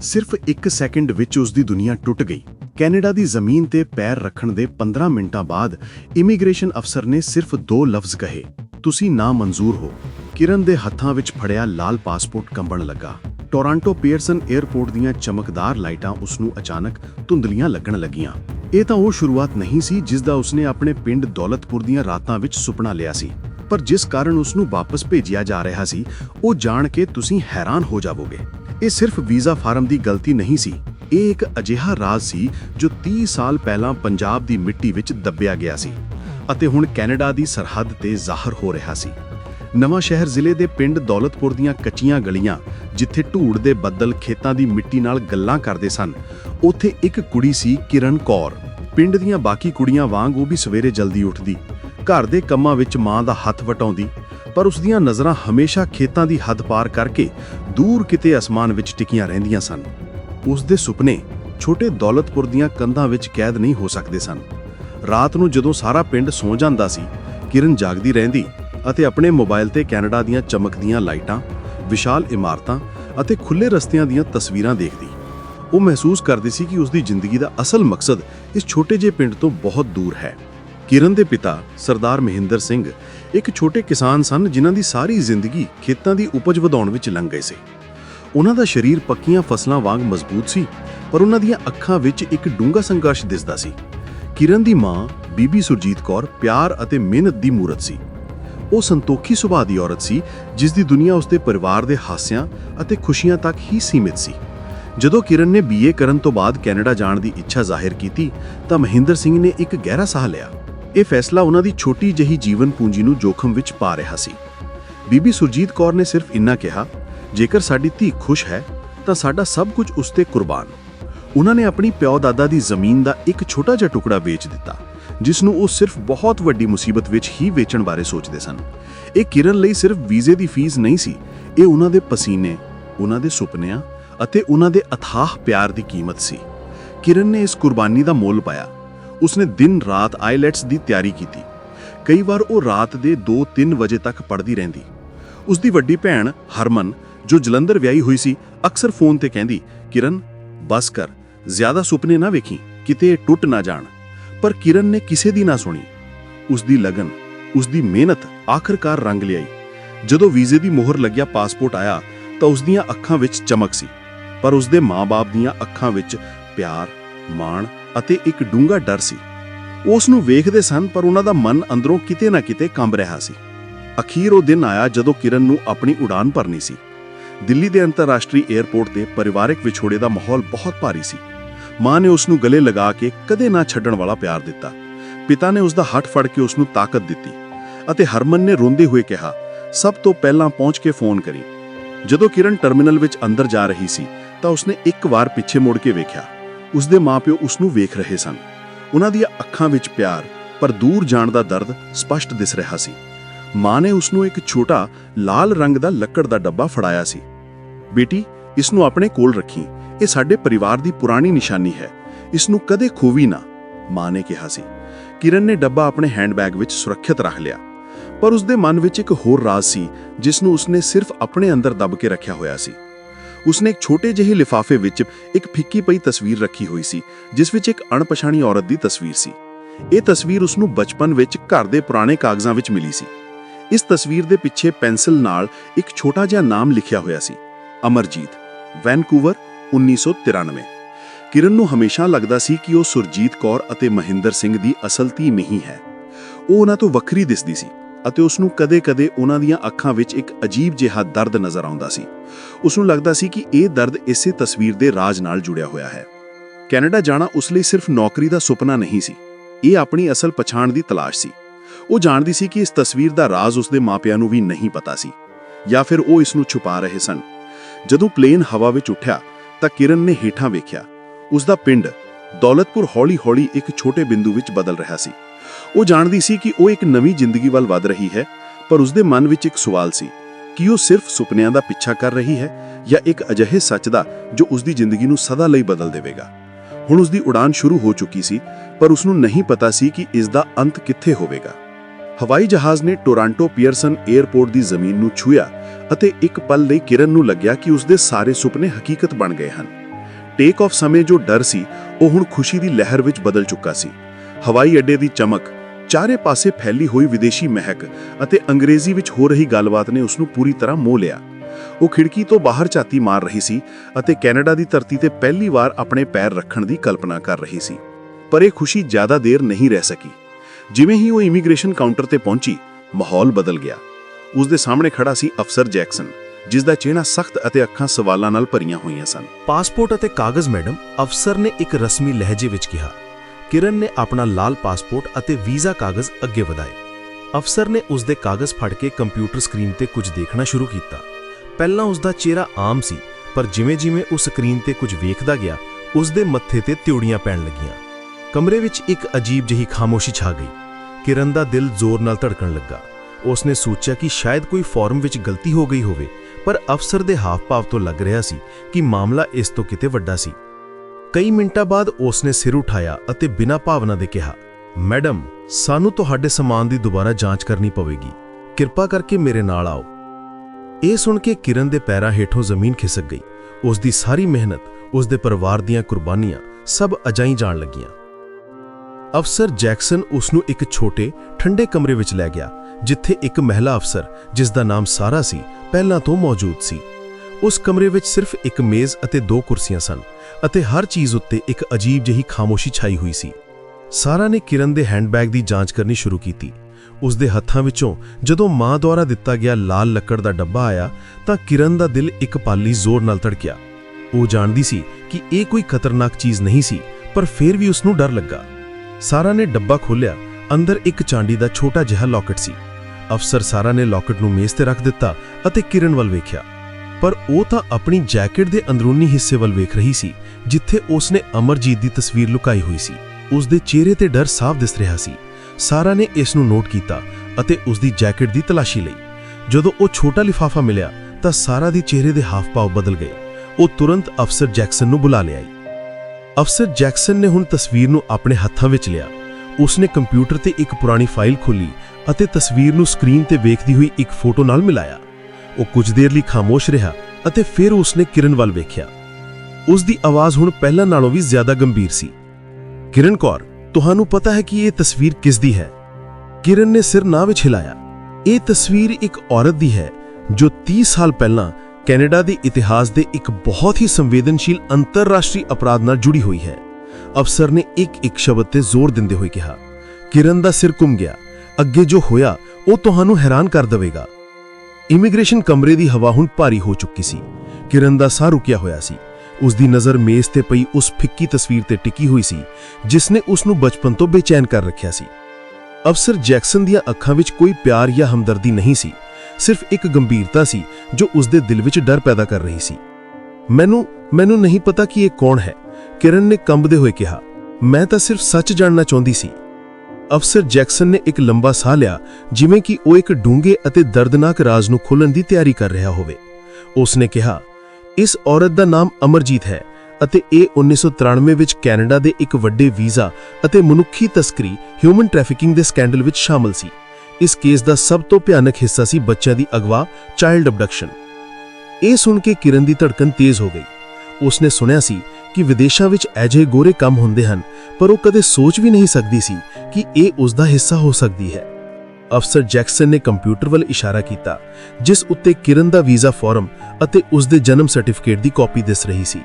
ਸਿਰਫ 1 ਸੈਕਿੰਡ ਵਿੱਚ ਉਸ ਦੀ ਦੁਨੀਆ ਟੁੱਟ ਗਈ। ਕੈਨੇਡਾ ਦੀ ਜ਼ਮੀਨ ਤੇ ਪੈਰ ਰੱਖਣ ਦੇ 15 ਮਿੰਟਾਂ ਬਾਅਦ ਇਮੀਗ੍ਰੇਸ਼ਨ ਅਫਸਰ ਨੇ ਸਿਰਫ ਦੋ ਲਫ਼ਜ਼ ਕਹੇ, ਤੁਸੀਂ ਨਾ ਮਨਜ਼ੂਰ ਹੋ। ਕਿਰਨ ਦੇ ਹੱਥਾਂ ਵਿੱਚ ਫੜਿਆ ਲਾਲ ਪਾਸਪੋਰਟ ਕੰਬਣ ਲੱਗਾ। ਟੋਰਾਂਟੋ ਪੀਅਰਸਨ 에ਅਰਪੋਰਟ ਦੀਆਂ ਚਮਕਦਾਰ ਲਾਈਟਾਂ ਉਸ ਨੂੰ ਅਚਾਨਕ ਧੁੰਦਲੀਆਂ ਲੱਗਣ ਲੱਗੀਆਂ। ਇਹ ਤਾਂ ਉਹ ਸ਼ੁਰੂਆਤ ਨਹੀਂ ਸੀ ਜਿਸ ਦਾ ਉਸਨੇ ਆਪਣੇ ਪਿੰਡ ਦੌਲਤਪੁਰ ਦੀਆਂ ਰਾਤਾਂ ਵਿੱਚ ਸੁਪਨਾ ਲਿਆ ਸੀ। ਪਰ ਜਿਸ ਕਾਰਨ ਉਸ ਨੂੰ ਵਾਪਸ ਭੇਜਿਆ ਜਾ ਰਿਹਾ ਸੀ, ਉਹ ਜਾਣ ਕੇ ਤੁਸੀਂ ਹੈਰਾਨ ਹੋ ਜਾਵੋਗੇ। ਇਹ ਸਿਰਫ ਵੀਜ਼ਾ ਫਾਰਮ ਦੀ ਗਲਤੀ ਨਹੀਂ ਸੀ। ਇਹ ਇੱਕ ਅਜਿਹਾ ਰਾਜ਼ ਸੀ ਜੋ 30 ਸਾਲ ਪਹਿਲਾਂ ਪੰਜਾਬ ਦੀ ਮਿੱਟੀ ਵਿੱਚ ਦੱਬਿਆ ਗਿਆ ਸੀ ਅਤੇ ਹੁਣ ਕੈਨੇਡਾ ਦੀ ਸਰਹੱਦ ਤੇ ਜ਼ਾਹਰ ਹੋ ਰਿਹਾ ਸੀ। ਨਵਾਂ ਸ਼ਹਿਰ ਜ਼ਿਲ੍ਹੇ ਦੇ ਪਿੰਡ ਦੌਲਤਪੁਰ ਦੀਆਂ ਕੱਚੀਆਂ ਗਲੀਆਂ, ਜਿੱਥੇ ਧੂੜ ਦੇ ਬੱਦਲ ਖੇਤਾਂ ਦੀ ਮਿੱਟੀ ਨਾਲ ਗੱਲਾਂ ਕਰਦੇ ਸਨ, ਉੱਥੇ ਇੱਕ ਕੁੜੀ ਸੀ ਕਿਰਨ ਕੌਰ। ਪਿੰਡ ਦੀਆਂ ਬਾਕੀ ਕੁੜੀਆਂ ਵਾਂਗ ਉਹ ਵੀ ਸਵੇਰੇ ਜਲਦੀ ਉੱਠਦੀ। ਘਰ ਦੇ ਕੰਮਾਂ ਵਿੱਚ ਮਾਂ ਦਾ ਹੱਥ ਵਟਾਉਂਦੀ। ਪਰ ਉਸ ਦੀਆਂ ਨਜ਼ਰਾਂ ਹਮੇਸ਼ਾ ਖੇਤਾਂ ਦੀ ਹੱਦ ਪਾਰ ਕਰਕੇ ਦੂਰ ਕਿਤੇ ਅਸਮਾਨ ਵਿੱਚ ਟਿਕੀਆਂ ਰਹਿੰਦੀਆਂ ਸਨ। ਉਸ ਦੇ ਸੁਪਨੇ ਛੋਟੇ ਦੌਲਤਪੁਰ ਦੀਆਂ ਕੰਧਾਂ ਵਿੱਚ ਕੈਦ ਨਹੀਂ ਹੋ ਸਕਦੇ ਸਨ। ਰਾਤ ਨੂੰ ਜਦੋਂ ਸਾਰਾ ਪਿੰਡ ਸੌਂ ਜਾਂਦਾ ਸੀ, ਕਿਰਨ ਜਾਗਦੀ ਰਹਿੰਦੀ ਅਤੇ ਆਪਣੇ ਮੋਬਾਈਲ ਤੇ ਕੈਨੇਡਾ ਦੀਆਂ ਚਮਕਦੀਆਂ ਲਾਈਟਾਂ, ਵਿਸ਼ਾਲ ਇਮਾਰਤਾਂ ਅਤੇ ਖੁੱਲੇ ਰਸਤਿਆਂ ਦੀਆਂ ਤਸਵੀਰਾਂ ਦੇਖਦੀ। ਉਹ ਮਹਿਸੂਸ ਕਰਦੀ ਸੀ ਕਿ ਉਸ ਦੀ ਜ਼ਿੰਦਗੀ ਦਾ ਅਸਲ ਮਕਸਦ ਇਸ ਛੋਟੇ ਜਿਹੇ ਪਿੰਡ ਤੋਂ ਬਹੁਤ ਦੂਰ ਹੈ। ਕਿਰਨ ਦੇ ਪਿਤਾ ਸਰਦਾਰ ਮਹਿੰਦਰ ਸਿੰਘ ਇੱਕ ਛੋਟੇ ਕਿਸਾਨ ਸਨ ਜਿਨ੍ਹਾਂ ਦੀ ਸਾਰੀ ਜ਼ਿੰਦਗੀ ਖੇਤਾਂ ਦੀ ਉਪਜ ਵਧਾਉਣ ਵਿੱਚ ਲੰਘ ਗਈ ਸੀ। ਉਹਨਾਂ ਦਾ ਸਰੀਰ ਪੱਕੀਆਂ ਫਸਲਾਂ ਵਾਂਗ ਮਜ਼ਬੂਤ ਸੀ, ਪਰ ਉਹਨਾਂ ਦੀਆਂ ਅੱਖਾਂ ਵਿੱਚ ਇੱਕ ਡੂੰਘਾ ਸੰਘਰਸ਼ ਦਿਸਦਾ ਸੀ। ਕਿਰਨ ਦੀ ਮਾਂ ਬੀਬੀ ਸੁਰਜੀਤ ਕੌਰ ਪਿਆਰ ਅਤੇ ਮਿਹਨਤ ਦੀ ਮੂਰਤ ਸੀ। ਉਹ ਸੰਤੋਖੀ ਸੁਭਾਅ ਦੀ ਔਰਤ ਸੀ, ਜਿਸ ਦੀ ਦੁਨੀਆ ਉਸਦੇ ਪਰਿਵਾਰ ਦੇ ਹਾਸਿਆਂ ਅਤੇ ਖੁਸ਼ੀਆਂ ਤੱਕ ਹੀ ਸੀਮਿਤ ਸੀ। ਜਦੋਂ ਕਿਰਨ ਨੇ ਬੀਏ ਕਰਨ ਤੋਂ ਬਾਅਦ ਕੈਨੇਡਾ ਜਾਣ ਦੀ ਇੱਛਾ ਜ਼ਾਹਿਰ ਕੀਤੀ, ਤਾਂ ਮਹਿੰਦਰ ਸਿੰਘ ਨੇ ਇੱਕ ਗਹਿਰਾ ਸਾਹ ਲਿਆ। ਇਹ ਫੈਸਲਾ ਉਹਨਾਂ ਦੀ ਛੋਟੀ ਜਿਹੀ ਜੀਵਨ ਪੂੰਜੀ ਨੂੰ ਜੋਖਮ ਵਿੱਚ ਪਾ ਰਿਹਾ ਸੀ। ਬੀਬੀ ਸੁਰਜੀਤ ਕੌਰ ਨੇ ਸਿਰਫ ਇੰਨਾ ਕਿਹਾ, ਜੇਕਰ ਸਾਡੀ ਧੀ ਖੁਸ਼ ਹੈ, ਤਾਂ ਸਾਡਾ ਸਭ ਕੁਝ ਉਸ ਤੇ ਕੁਰਬਾਨ। ਉਹਨਾਂ ਨੇ ਆਪਣੀ ਪਿਓ ਦਾਦਾ ਦੀ ਜ਼ਮੀਨ ਦਾ ਇੱਕ ਛੋਟਾ ਜਿਹਾ ਟੁਕੜਾ ਵੇਚ ਦਿੱਤਾ, ਜਿਸ ਨੂੰ ਉਹ ਸਿਰਫ ਬਹੁਤ ਵੱਡੀ ਮੁਸੀਬਤ ਵਿੱਚ ਹੀ ਵੇਚਣ ਬਾਰੇ ਸੋਚਦੇ ਸਨ। ਇਹ ਕਿਰਨ ਲਈ ਸਿਰਫ ਵੀਜ਼ੇ ਦੀ ਫੀਸ ਨਹੀਂ ਸੀ, ਇਹ ਉਹਨਾਂ ਦੇ ਪਸੀਨੇ, ਉਹਨਾਂ ਦੇ ਸੁਪਨਿਆਂ ਅਤੇ ਉਹਨਾਂ ਦੇ ਅਥਾਹ ਪਿਆਰ ਦੀ ਕੀਮਤ ਸੀ। ਕਿਰਨ ਨੇ ਇਸ ਕੁਰਬਾਨੀ ਦਾ ਮੁੱਲ ਪਾਇਆ ਉਸਨੇ ਦਿਨ ਰਾਤ ਆਈਲੈਟਸ ਦੀ ਤਿਆਰੀ ਕੀਤੀ। ਕਈ ਵਾਰ ਉਹ ਰਾਤ ਦੇ 2-3 ਵਜੇ ਤੱਕ ਪੜ੍ਹਦੀ ਰਹਿੰਦੀ। ਉਸਦੀ ਵੱਡੀ ਭੈਣ ਹਰਮਨ, ਜੋ ਜਲੰਧਰ ਵਿਆਹੀ ਹੋਈ ਸੀ, ਅਕਸਰ ਫੋਨ ਤੇ ਕਹਿੰਦੀ, ਕਿਰਨ, ਬਸ ਕਰ, ਜ਼ਿਆਦਾ ਸੁਪਨੇ ਨਾ ਵੇਖੀ, ਕਿਤੇ ਟੁੱਟ ਨਾ ਜਾਣ। ਪਰ ਕਿਰਨ ਨੇ ਕਿਸੇ ਦੀ ਨਾ ਸੁਣੀ। ਉਸਦੀ ਲਗਨ, ਉਸਦੀ ਮਿਹਨਤ ਆਖਰਕਾਰ ਰੰਗ ਲਿਆਈ। ਜਦੋਂ ਵੀਜ਼ੇ ਦੀ ਮੋਹਰ ਲੱਗਿਆ ਪਾਸਪੋਰਟ ਆਇਆ, ਤਾਂ ਉਸਦੀਆਂ ਅੱਖਾਂ ਵਿੱਚ ਚਮਕ ਸੀ। ਪਰ ਉਸਦੇ ਮਾਪੇ ਦੀਆਂ ਅੱਖਾਂ ਵਿੱਚ ਪਿਆਰ, ਮਾਣ ਅਤੇ ਇੱਕ ਡੂੰਘਾ ਡਰ ਸੀ। ਉਸ ਨੂੰ ਵੇਖਦੇ ਸਨ, ਪਰ ਉਹਨਾਂ ਦਾ ਮਨ ਅੰਦਰੋਂ ਕਿਤੇ ਨਾ ਕਿਤੇ ਕੰਬ ਰਿਹਾ ਸੀ। ਅਖੀਰ ਉਹ ਦਿਨ ਆਇਆ ਜਦੋਂ ਕਿਰਨ ਨੂੰ ਆਪਣੀ ਉਡਾਨ ਭਰਨੀ ਸੀ। ਦਿੱਲੀ ਦੇ ਅੰਤਰਰਾਸ਼ਟਰੀ 에ਅਰਪੋਰਟ ਤੇ ਪਰਿਵਾਰਕ ਵਿਛੋੜੇ ਦਾ ਮਾਹੌਲ ਬਹੁਤ ਭਾਰੀ ਸੀ। ਮਾਂ ਨੇ ਉਸ ਨੂੰ ਗਲੇ ਲਗਾ ਕੇ ਕਦੇ ਨਾ ਛੱਡਣ ਵਾਲਾ ਪਿਆਰ ਦਿੱਤਾ। ਪਿਤਾ ਨੇ ਉਸ ਦਾ ਹੱਥ ਫੜ ਕੇ ਉਸ ਨੂੰ ਤਾਕਤ ਦਿੱਤੀ ਅਤੇ ਹਰਮਨ ਨੇ ਰੋਂਦੇ ਹੋਏ ਕਿਹਾ, ਸਭ ਤੋਂ ਪਹਿਲਾਂ ਪਹੁੰਚ ਕੇ ਫੋਨ ਕਰੀ। ਜਦੋਂ ਕਿਰਨ ਟਰਮੀਨਲ ਵਿੱਚ ਅੰਦਰ ਜਾ ਰਹੀ ਸੀ, ਤਾਂ ਉਸਨੇ ਇੱਕ ਵਾਰ ਪਿੱਛੇ ਮੁੜ ਕੇ ਵੇਖਿਆ। ਉਸਦੇ ਮਾਪਿਓ ਉਸ ਨੂੰ ਵੇਖ ਰਹੇ ਸਨ। ਉਹਨਾਂ ਦੀਆਂ ਅੱਖਾਂ ਵਿੱਚ ਪਿਆਰ, ਪਰ ਦੂਰ ਜਾਣ ਦਾ ਦਰਦ ਸਪਸ਼ਟ ਦਿਸ ਰਿਹਾ ਸੀ। ਮਾਂ ਨੇ ਉਸ ਨੂੰ ਇੱਕ ਛੋਟਾ, ਲਾਲ ਰੰਗ ਦਾ ਲੱਕੜ ਦਾ ਡੱਬਾ ਫੜਾਇਆ ਸੀ। ਬੇਟੀ ਇਸ ਨੂੰ ਆਪਣੇ ਕੋਲ ਰੱਖੀ। ਇਹ ਸਾਡੇ ਪਰਿਵਾਰ ਦੀ ਪੁਰਾਣੀ ਨਿਸ਼ਾਨੀ ਹੈ। ਇਸ ਨੂੰ ਕਦੇ ਖੋਵੀ ਨਾ। ਮਾਂ ਨੇ ਕਿਹਾ ਸੀ। ਕਿਰਨ ਨੇ ਡੱਬਾ ਆਪਣੇ ਹੈਂਡਬੈਗ ਵਿੱਚ ਸੁਰੱਖਿਅਤ ਰੱਖ ਲਿਆ। ਪਰ ਉਸਦੇ ਮਨ ਵਿੱਚ ਇੱਕ ਹੋਰ ਰਾਜ਼ ਸੀ ਜਿਸ ਨੂੰ ਉਸਨੇ ਸਿਰਫ ਆਪਣੇ ਅੰਦਰ ਦੱਬ ਕੇ ਰੱਖਿਆ ਹੋਇਆ ਸੀ। ਉਸਨੇ ਇੱਕ ਛੋਟੇ ਜਿਹੇ ਲਿਫਾਫੇ ਵਿੱਚ ਇੱਕ ਫਿੱਕੀ ਪਈ ਤਸਵੀਰ ਰੱਖੀ ਹੋਈ ਸੀ, ਜਿਸ ਵਿੱਚ ਇੱਕ ਅਣਪਛਾਣੀ ਔਰਤ ਦੀ ਤਸਵੀਰ ਸੀ। ਇਹ ਤਸਵੀਰ ਉਸ ਨੂੰ ਬਚਪਨ ਵਿੱਚ ਘਰ ਦੇ ਪੁਰਾਣੇ ਕਾਗਜ਼ਾਂ ਵਿੱਚ ਮਿਲੀ ਸੀ। ਇਸ ਤਸਵੀਰ ਦੇ ਪਿੱਛੇ ਪੈਨਸਲ ਨਾਲ ਇੱਕ ਛੋਟਾ ਜਿਹਾ ਨਾਮ ਲਿਖਿਆ ਹੋਇਆ ਸੀ, ਅਮਰਜੀਤ, ਵੈਨਕੂਵਰ 1993 ਕਿਰਨ ਨੂੰ ਹਮੇਸ਼ਾ ਲੱਗਦਾ ਸੀ ਕਿ ਉਹ ਸੁਰਜੀਤ ਕੌਰ ਅਤੇ ਮਹਿੰਦਰ ਸਿੰਘ ਦੀ ਅਸਲ ਧੀ ਨਹੀਂ ਹੈ। ਉਹ ਉਹਨਾਂ ਤੋਂ ਵੱਖਰੀ ਦਿਸਦੀ ਸੀ। ਅਤੇ ਉਸ ਨੂੰ ਕਦੇ-ਕਦੇ ਉਹਨਾਂ ਦੀਆਂ ਅੱਖਾਂ ਵਿੱਚ ਇੱਕ ਅਜੀਬ ਜਿਹਾ ਦਰਦ ਨਜ਼ਰ ਆਉਂਦਾ ਸੀ। ਉਸ ਨੂੰ ਲੱਗਦਾ ਸੀ ਕਿ ਇਹ ਦਰਦ ਇਸੇ ਤਸਵੀਰ ਦੇ ਰਾਜ ਨਾਲ ਜੁੜਿਆ ਹੋਇਆ ਹੈ। ਕੈਨੇਡਾ ਜਾਣਾ ਉਸ ਲਈ ਸਿਰਫ ਨੌਕਰੀ ਦਾ ਸੁਪਨਾ ਨਹੀਂ ਸੀ। ਇਹ ਆਪਣੀ ਅਸਲ ਪਛਾਣ ਦੀ ਤਲਾਸ਼ ਸੀ। ਉਹ ਜਾਣਦੀ ਸੀ ਕਿ ਇਸ ਤਸਵੀਰ ਦਾ ਰਾਜ਼ ਉਸਦੇ ਮਾਪਿਆਂ ਨੂੰ ਵੀ ਨਹੀਂ ਪਤਾ ਸੀ, ਜਾਂ ਫਿਰ ਉਹ ਇਸ ਨੂੰ ਛੁਪਾ ਰਹੇ ਸਨ। ਜਦੋਂ ਪਲੇਨ ਹਵਾ ਵਿੱਚ ਉੱਠਿਆ, ਤਾਂ ਕਿਰਨ ਨੇ ਹੇਠਾਂ ਵੇਖਿਆ ਉਸ ਦਾ ਪਿੰਡ ਦੌਲਤਪੁਰ ਹੌਲੀ-ਹੌਲੀ ਇੱਕ ਛੋਟੇ ਬਿੰਦੂ ਵਿੱਚ ਬਦਲ ਰਿਹਾ ਸੀ। ਉਹ ਜਾਣਦੀ ਸੀ ਕਿ ਉਹ ਇੱਕ ਨਵੀਂ ਜ਼ਿੰਦਗੀ ਵੱਲ ਵਧ ਰਹੀ ਹੈ, ਪਰ ਉਸਦੇ ਮਨ ਵਿੱਚ ਇੱਕ ਸਵਾਲ ਸੀ, ਕਿ ਉਹ ਸਿਰਫ ਸੁਪਨਿਆਂ ਦਾ ਪਿੱਛਾ ਕਰ ਰਹੀ ਹੈ ਜਾਂ ਇੱਕ ਅਜਿਹੇ ਸੱਚ ਦਾ ਜੋ ਉਸਦੀ ਜ਼ਿੰਦਗੀ ਨੂੰ ਸਦਾ ਲਈ ਬਦਲ ਦੇਵੇਗਾ। ਹੁਣ ਉਸਦੀ ਉਡਾਨ ਸ਼ੁਰੂ ਹੋ ਚੁੱਕੀ ਸੀ, ਪਰ ਉਸ ਨੂੰ ਨਹੀਂ ਪਤਾ ਸੀ ਕਿ ਇਸ ਦਾ ਅੰਤ ਕਿੱਥੇ ਹੋਵੇਗਾ। ਹਵਾਈ ਜਹਾਜ਼ ਨੇ ਟੋਰਾਂਟੋ ਪੀਅਰਸਨ 에ਅਰਪੋਰਟ ਦੀ ਜ਼ਮੀਨ ਨੂੰ ਛੂਇਆ ਅਤੇ ਇੱਕ ਪਲ ਲਈ ਕਿਰਨ ਨੂੰ ਲੱਗਿਆ ਕਿ ਉਸਦੇ ਸਾਰੇ ਸੁਪਨੇ ਹਕੀਕਤ ਬਣ ਗਏ ਹਨ। ਟੇਕ ਆਫ ਸਮੇਂ ਜੋ ਡਰ ਸੀ, ਉਹ ਹੁਣ ਖੁਸ਼ੀ ਦੀ ਲਹਿਰ ਵਿੱਚ ਬਦਲ ਚੁੱਕਾ ਸੀ। ਹਵਾਈ ਅੱਡੇ ਦੀ ਚਮਕ, ਚਾਰੇ ਪਾਸੇ ਫੈਲੀ ਹੋਈ ਵਿਦੇਸ਼ੀ ਮਹਿਕ ਅਤੇ ਅੰਗਰੇਜ਼ੀ ਵਿੱਚ ਹੋ ਰਹੀ ਗੱਲਬਾਤ ਨੇ ਉਸ ਨੂੰ ਪੂਰੀ ਤਰ੍ਹਾਂ ਮੋਹ ਲਿਆ। ਉਹ ਖਿੜਕੀ ਤੋਂ ਬਾਹਰ ਝਾਤੀ ਮਾਰ ਰਹੀ ਸੀ ਅਤੇ ਕੈਨੇਡਾ ਦੀ ਧਰਤੀ ਤੇ ਪਹਿਲੀ ਵਾਰ ਆਪਣੇ ਪੈਰ ਰੱਖਣ ਦੀ ਕਲਪਨਾ ਕਰ ਰਹੀ ਸੀ। ਪਰ ਇਹ ਖੁਸ਼ੀ ਜ਼ਿਆਦਾ ਦੇਰ ਨਹੀਂ ਰਹਿ ਸਕੀ। ਜਿਵੇਂ ਹੀ ਉਹ ਇਮੀਗ੍ਰੇਸ਼ਨ ਕਾਊਂਟਰ ਤੇ ਪਹੁੰਚੀ, ਮਾਹੌਲ ਬਦਲ ਗਿਆ। ਉਸ ਦੇ ਸਾਹਮਣੇ ਖੜਾ ਸੀ ਅਫਸਰ ਜੈਕਸਨ, ਜਿਸ ਦਾ ਚਿਹਰਾ ਸਖਤ ਅਤੇ ਅੱਖਾਂ ਸਵਾਲਾਂ ਨਾਲ ਭਰੀਆਂ ਹੋਈਆਂ ਸਨ। ਪਾਸਪੋਰਟ ਅਤੇ ਕਾਗਜ਼, ਮੈਡਮ, ਅਫਸਰ ਨੇ ਇੱਕ ਰਸਮੀ ਲਹਿਜੇ ਵਿੱਚ ਕਿਹਾ। ਕਿਰਨ ਨੇ ਆਪਣਾ ਲਾਲ ਪਾਸਪੋਰਟ ਅਤੇ ਵੀਜ਼ਾ ਕਾਗਜ਼ ਅੱਗੇ ਵਧਾਏ। ਅਫਸਰ ਨੇ ਉਸ ਦੇ ਕਾਗਜ਼ ਫੜ ਕੇ ਕੰਪਿਊਟਰ ਸਕਰੀਨ ਤੇ ਕੁਝ ਦੇਖਣਾ ਸ਼ੁਰੂ ਕੀਤਾ। ਪਹਿਲਾਂ ਉਸ ਦਾ ਚਿਹਰਾ ਆਮ ਸੀ, ਪਰ ਜਿਵੇਂ-ਜਿਵੇਂ ਉਹ ਸਕਰੀਨ ਤੇ ਕੁਝ ਵੇਖਦਾ ਗਿਆ, ਉਸ ਦੇ ਮੱਥੇ ਤੇ ਤਿਉੜੀਆਂ ਪੈਣ ਲੱਗੀਆਂ। ਕਮਰੇ ਵਿੱਚ ਇੱਕ ਅਜੀਬ ਜਿਹੀ ਖਾਮੋਸ਼ੀ ਛਾ ਗਈ। ਕਿਰਨ ਦਾ ਦਿਲ ਜ਼ੋਰ ਨਾਲ ਧੜਕਣ ਲੱਗਾ। ਉਸ ਨੇ ਸੋਚਿਆ ਕਿ ਸ਼ਾਇਦ ਕੋਈ ਫਾਰਮ ਵਿੱਚ ਗਲਤੀ ਹੋ ਗਈ ਹੋਵੇ, ਪਰ ਅਫਸਰ ਦੇ ਹਾਵ-ਭਾਵ ਤੋਂ ਲੱਗ ਰਿਹਾ ਸੀ ਕਿ ਮਾਮਲਾ ਇਸ ਤੋਂ ਕਿਤੇ ਵੱਡਾ ਸੀ। ਕਈ ਮਿੰਟਾਂ ਬਾਅਦ ਉਸਨੇ ਸਿਰ ਉਠਾਇਆ ਅਤੇ ਬਿਨਾਂ ਭਾਵਨਾ ਦੇ ਕਿਹਾ, ਮੈਡਮ, ਸਾਨੂੰ ਤੁਹਾਡੇ ਸਮਾਨ ਦੀ ਦੁਬਾਰਾ ਜਾਂਚ ਕਰਨੀ ਪਵੇਗੀ। ਕਿਰਪਾ ਕਰਕੇ ਮੇਰੇ ਨਾਲ ਆਓ। ਇਹ ਸੁਣ ਕੇ ਕਿਰਨ ਦੇ ਪੈਰਾਂ ਹੇਠੋਂ ਜ਼ਮੀਨ ਖਿਸਕ ਗਈ। ਉਸ ਦੀ ਸਾਰੀ ਮਿਹਨਤ ਉਸ ਦੇ ਪਰਿਵਾਰ ਦੀਆਂ ਕੁਰਬਾਨੀਆਂ ਸਭ ਅਜਾਈ ਜਾਣ ਲੱਗੀਆਂ। ਅਫਸਰ ਜੈਕਸਨ ਉਸ ਨੂੰ ਇੱਕ ਛੋਟੇ, ਠੰਡੇ ਕਮਰੇ ਵਿੱਚ ਲੈ ਗਿਆ, ਜਿੱਥੇ ਇੱਕ ਮਹਿਲਾ ਅਫਸਰ ਜਿਸ ਦਾ ਨਾਮ ਸਾਰਾ ਸੀ, ਪਹਿਲਾਂ ਤੋਂ ਮੌਜੂਦ ਸੀ। ਉਸ ਕਮਰੇ ਵਿੱਚ ਸਿਰਫ ਇੱਕ ਮੇਜ਼ ਅਤੇ ਦੋ ਕੁਰਸੀਆਂ ਸਨ ਅਤੇ ਹਰ ਚੀਜ਼ ਉੱਤੇ ਇੱਕ ਅਜੀਬ ਜਿਹੀ ਖਾਮੋਸ਼ੀ ਛਾਈ ਹੋਈ ਸੀ। ਸਾਰਾ ਨੇ ਕਿਰਨ ਦੇ ਹੈਂਡਬੈਗ ਦੀ ਜਾਂਚ ਕਰਨੀ ਸ਼ੁਰੂ ਕੀਤੀ। ਉਸ ਦੇ ਹੱਥਾਂ ਵਿੱਚੋਂ ਜਦੋਂ ਮਾਂ ਦੁਆਰਾ ਦਿੱਤਾ ਗਿਆ ਲਾਲ ਲੱਕੜ ਦਾ ਡੱਬਾ ਆਇਆ ਤਾਂ ਕਿਰਨ ਦਾ ਦਿਲ ਇੱਕ ਪਾਲੀ ਜ਼ੋਰ ਨਾਲ ਧੜਕਿਆ। ਉਹ ਜਾਣਦੀ ਸੀ ਕਿ ਇਹ ਕੋਈ ਖਤਰਨਾਕ ਚੀਜ਼ ਨਹੀਂ ਸੀ, ਪਰ ਫਿਰ ਵੀ ਉਸ ਨੂੰ ਡਰ ਲੱਗਾ। ਸਾਰਾ ਨੇ ਡੱਬਾ ਖੋਲ੍ਹਿਆ, ਅੰਦਰ ਇੱਕ ਚਾਂਦੀ ਦਾ ਛੋਟਾ ਜਿਹਾ ਲੋਕਟ ਸੀ। ਅਫਸਰ ਸਾਰਾ ਨੇ ਲੋਕਟ ਨੂੰ ਮੇਜ਼ ਤੇ ਰੱਖ ਦਿੱਤਾ ਅਤੇ ਕਿਰਨ ਵੱਲ ਵੇਖਿਆ। ਪਰ ਉਹ ਤਾਂ ਆਪਣੀ ਜੈਕਟ ਦੇ ਅੰਦਰੂਨੀ ਹਿੱਸੇ ਵੱਲ ਵੇਖ ਰਹੀ ਸੀ, ਜਿੱਥੇ ਉਸ ਨੇ ਅਮਰਜੀਤ ਦੀ ਤਸਵੀਰ ਲੁਕਾਈ ਹੋਈ ਸੀ। ਉਸ ਦੇ ਚਿਹਰੇ ਤੇ ਡਰ ਸਾਫ਼ ਦਿਸ ਰਿਹਾ ਸੀ। ਸਾਰਾ ਨੇ ਇਸ ਨੂੰ ਨੋਟ ਕੀਤਾ ਅਤੇ ਉਸ ਦੀ ਜੈਕਟ ਦੀ ਤਲਾਸ਼ੀ ਲਈ। ਜਦੋਂ ਉਹ ਛੋਟਾ ਲਿਫਾਫਾ ਮਿਲਿਆ, ਤਾਂ ਸਾਰਾ ਦੀ ਚਿਹਰੇ ਦੇ ਹਾਫ ਭਾਵ ਬਦਲ ਗਏ। ਉਹ ਤੁਰੰਤ ਅਫਸਰ ਜੈਕਸਨ ਨੂੰ ਬੁਲਾ ਲਿਆਈ। ਅਫਸਰ ਜੈਕਸਨ ਨੇ ਹੁਣ ਤਸਵੀਰ ਨੂੰ ਆਪਣੇ ਹੱਥਾਂ ਵਿੱਚ ਲਿਆ। ਉਸਨੇ ਕੰਪਿਊਟਰ ਤੇ ਇੱਕ ਪੁਰਾਣੀ ਫਾਈਲ ਖੋਲੀ ਅਤੇ ਤਸਵੀਰ ਨੂੰ ਸਕਰੀਨ ਤੇ ਵੇਖਦੀ ਹੋਈ ਇੱਕ ਫੋਟੋ ਨਾਲ ਮਿਲਾਇਆ। ਉਹ ਕੁਝ ਦੇਰ ਲਈ ਖਾਮੋਸ਼ ਰਿਹਾ ਅਤੇ ਫਿਰ ਉਸਨੇ ਕਿਰਨ ਵੱਲ ਵੇਖਿਆ। ਉਸ ਦੀ ਆਵਾਜ਼ ਹੁਣ ਪਹਿਲਾਂ ਨਾਲੋਂ ਵੀ ਜ਼ਿਆਦਾ ਗੰਭੀਰ ਸੀ। ਕਿਰਨ ਕੌਰ, ਤੁਹਾਨੂੰ ਪਤਾ ਹੈ ਕਿ ਇਹ ਤਸਵੀਰ ਕਿਸ ਦੀ ਹੈ? ਕਿਰਨ ਨੇ ਸਿਰ ਨਾ ਵਿੱਚ ਹਿਲਾਇਆ। ਇਹ ਤਸਵੀਰ ਇੱਕ ਔਰਤ ਦੀ ਹੈ, ਜੋ 30 ਸਾਲ ਪਹਿਲਾਂ ਕੈਨੇਡਾ ਦੇ ਇਤਿਹਾਸ ਦੇ ਇੱਕ ਬਹੁਤ ਹੀ ਸੰਵੇਦਨਸ਼ੀਲ ਅੰਤਰਰਾਸ਼ਟਰੀ ਅਪਰਾਧ ਨਾਲ ਜੁੜੀ ਹੋਈ ਹੈ। ਅਫਸਰ ਨੇ ਇੱਕ ਇੱਕ ਸ਼ਬਦ ਤੇ ਜ਼ੋਰ ਦਿੰਦੇ ਹੋਏ ਕਿਹਾ, ਕਿਰਨ ਦਾ ਸਿਰ ਘੁੰਮ ਗਿਆ। ਅੱਗੇ ਜੋ ਹੋਇਆ, ਉਹ ਤੁਹਾਨੂੰ ਹੈਰਾਨ ਕਰ ਦੇਵੇਗਾ। ਇਮੀਗ੍ਰੇਸ਼ਨ ਕਮਰੇ ਦੀ ਹਵਾ ਹੁਣ ਭਾਰੀ ਹੋ ਚੁੱਕੀ ਸੀ। ਕਿਰਨ ਦਾ ਸਾਹ ਰੁਕਿਆ ਹੋਇਆ ਸੀ। ਉਸ ਦੀ ਨਜ਼ਰ ਮੇਜ਼ ਤੇ ਪਈ ਉਸ ਫਿੱਕੀ ਤਸਵੀਰ ਤੇ ਟਿਕੀ ਹੋਈ ਸੀ ਜਿਸ ਨੇ ਉਸ ਨੂੰ ਬਚਪਨ ਤੋਂ ਬੇਚੈਨ ਕਰ ਰੱਖਿਆ ਸੀ। ਅਫਸਰ ਜੈਕਸਨ ਦੀਆਂ ਅੱਖਾਂ ਵਿੱਚ ਕੋਈ ਪਿਆਰ ਜਾਂ ਹਮਦਰਦੀ ਨਹੀਂ ਸੀ। ਸਿਰਫ ਇੱਕ ਗੰਭੀਰਤਾ ਸੀ, ਜੋ ਉਸ ਦੇ ਦਿਲ ਵਿੱਚ ਡਰ ਪੈਦਾ ਕਰ ਰਹੀ ਸੀ। ਮੈਨੂੰ ਮੈਨੂੰ ਨਹੀਂ ਪਤਾ ਕਿ ਇਹ ਕੌਣ ਹੈ, ਕਿਰਨ ਨੇ ਕੰਬਦੇ ਹੋਏ ਕਿਹਾ। ਮੈਂ ਤਾਂ ਸਿਰਫ ਸੱਚ ਜਾਣਨਾ ਚਾਹੁੰਦੀ ਸੀ। ਅਫਸਰ ਜੈਕਸਨ ਨੇ ਇੱਕ ਲੰਬਾ ਸਾਹ ਲਿਆ, ਜਿਵੇਂ ਕਿ ਉਹ ਇੱਕ ਡੂੰਘੇ ਅਤੇ ਦਰਦਨਾਕ ਰਾਜ਼ ਨੂੰ ਖੋਲਣ ਦੀ ਤਿਆਰੀ ਕਰ ਰਿਹਾ ਹੋਵੇ। ਉਸ ਕਿਹਾ, ਇਸ ਔਰਤ ਦਾ ਨਾਮ ਅਮਰਜੀਤ ਹੈ ਅਤੇ ਇਹ 1993 ਵਿੱਚ ਕੈਨੇਡਾ ਦੇ ਇੱਕ ਵੱਡੇ ਵੀਜ਼ਾ ਅਤੇ ਮਨੁੱਖੀ ਤਸਕਰੀ, ਹਿਊਮਨ ਟ੍ਰੈਫਿਕਿੰਗ ਦੇ ਸਕੈਂਡਲ ਵਿੱਚ ਸ਼ਾਮਲ ਸੀ। ਇਸ ਕੇਸ ਦਾ ਸਭ ਤੋਂ ਭਿਆਨਕ ਹਿੱਸਾ ਸੀ ਬੱਚਿਆਂ ਦੀ ਅਗਵਾ, ਚਾਈਲਡ ਅਬਡਕਸ਼ਨ। ਇਹ ਸੁਣ ਕੇ ਕਿਰਨ ਦੀ ਧੜਕਨ ਤੇਜ਼ ਹੋ ਗਈ। ਉਸਨੇ ਸੁਣਿਆ ਸੀ ਕਿ ਵਿਦੇਸ਼ਾਂ ਵਿੱਚ ਅਜਿਹੇ ਗੋਰੇ ਕੰਮ ਹੁੰਦੇ ਹਨ, ਪਰ ਉਹ ਕਦੇ ਸੋਚ ਵੀ ਨਹੀਂ ਸਕਦੀ ਸੀ ਕਿ ਇਹ ਉਸ ਦਾ ਹਿੱਸਾ ਹੋ ਸਕਦੀ ਹੈ। ਅਫਸਰ ਜੈਕਸਨ ਨੇ ਕੰਪਿਊਟਰ ਵੱਲ ਇਸ਼ਾਰਾ ਕੀਤਾ, ਜਿਸ ਉੱਤੇ ਕਿਰਨ ਦਾ ਵੀਜ਼ਾ ਫਾਰਮ ਅਤੇ ਉਸ ਦੇ ਜਨਮ ਸਰਟੀਫਿਕੇਟ ਦੀ ਕਾਪੀ ਦਿਸ ਰਹੀ ਸੀ।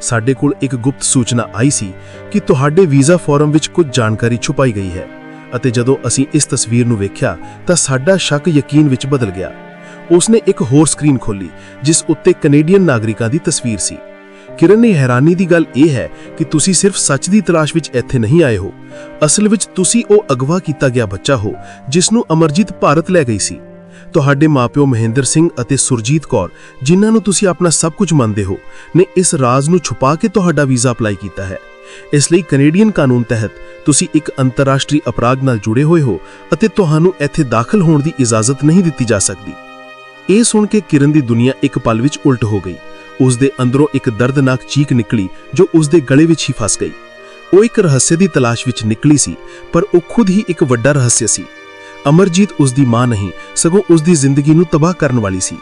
ਸਾਡੇ ਕੋਲ ਇੱਕ ਗੁਪਤ ਸੂਚਨਾ ਆਈ ਸੀ ਕਿ ਤੁਹਾਡੇ ਵੀਜ਼ਾ ਫਾਰਮ ਵਿੱਚ ਕੁਝ ਜਾਣਕਾਰੀ ਛੁਪਾਈ ਗਈ ਹੈ ਅਤੇ ਜਦੋਂ ਅਸੀਂ ਇਸ ਤਸਵੀਰ ਨੂੰ ਵੇਖਿਆ ਤਾਂ ਸਾਡਾ ਸ਼ੱਕ ਯਕੀਨ ਵਿੱਚ ਬਦਲ ਗਿਆ। ਉਸਨੇ ਇੱਕ ਹੋਰ ਸਕਰੀਨ ਖੋਲੀ ਜਿਸ ਉੱਤੇ ਕੈਨੇਡੀਅਨ ਨਾਗਰਿਕਾਂ ਦੀ ਤਸਵੀਰ ਸੀ। ਕਿਰਨ ਨੇ ਹੈਰਾਨੀ ਦੀ ਗੱਲ ਇਹ ਹੈ ਕਿ ਤੁਸੀਂ ਸਿਰਫ ਸੱਚ ਦੀ ਤਲਾਸ਼ ਵਿੱਚ ਇੱਥੇ ਨਹੀਂ ਆਏ ਹੋ। ਅਸਲ ਵਿੱਚ ਤੁਸੀਂ ਉਹ ਅਗਵਾ ਕੀਤਾ ਗਿਆ ਬੱਚਾ ਹੋ ਜਿਸ ਨੂੰ ਅਮਰਜੀਤ ਭਾਰਤ ਲੈ ਗਈ ਸੀ। ਤੁਹਾਡੇ ਮਾਪਿਓ ਮਹਿੰਦਰ ਸਿੰਘ ਅਤੇ ਸੁਰਜੀਤ ਕੌਰ, ਜਿਨ੍ਹਾਂ ਨੂੰ ਤੁਸੀਂ ਆਪਣਾ ਸਭ ਕੁਝ ਮੰਨਦੇ ਹੋ, ਨੇ ਇਸ ਰਾਜ਼ ਨੂੰ ਛੁਪਾ ਕੇ ਤੁਹਾਡਾ ਵੀਜ਼ਾ ਅਪਲਾਈ ਕੀਤਾ ਹੈ। ਇਸ ਲਈ ਕੈਨੇਡੀਅਨ ਕਾਨੂੰਨ ਤਹਿਤ ਤੁਸੀਂ ਇੱਕ ਅੰਤਰਰਾਸ਼ਟਰੀ ਅਪਰਾਧ ਨਾਲ ਜੁੜੇ ਹੋਏ ਹੋ ਅਤੇ ਤੁਹਾਨੂੰ ਇੱਥੇ ਦਾਖਲ ਹੋਣ ਦੀ ਇਜਾਜ਼ਤ ਨਹੀਂ ਦਿੱਤੀ ਜਾ ਸਕਦੀ। ਇਹ ਸੁਣ ਕੇ ਕਿਰਨ ਦੀ ਦੁਨੀਆ ਇੱਕ ਪਲ ਵਿੱਚ ਉਲਟ ਹੋ ਗਈ। ਉਸ ਦੇ ਅੰਦਰੋਂ ਇੱਕ ਦਰਦਨਾਕ ਚੀਕ ਨਿਕਲੀ ਜੋ ਉਸ ਦੇ ਗਲੇ ਵਿੱਚ ਹੀ ਫਸ ਗਈ। ਉਹ ਇੱਕ ਰਹੱਸ ਦੀ ਤਲਾਸ਼ ਵਿੱਚ ਨਿਕਲੀ ਸੀ, ਪਰ ਉਹ ਖੁਦ ਹੀ ਇੱਕ ਵੱਡਾ ਰਹੱਸ ਸੀ। ਅਮਰਜੀਤ ਉਸ ਦੀ ਮਾਂ ਨਹੀਂ, ਸਗੋਂ ਉਸ ਦੀ ਜ਼ਿੰਦਗੀ ਨੂੰ ਤਬਾਹ ਕਰਨ ਵਾਲੀ ਸੀ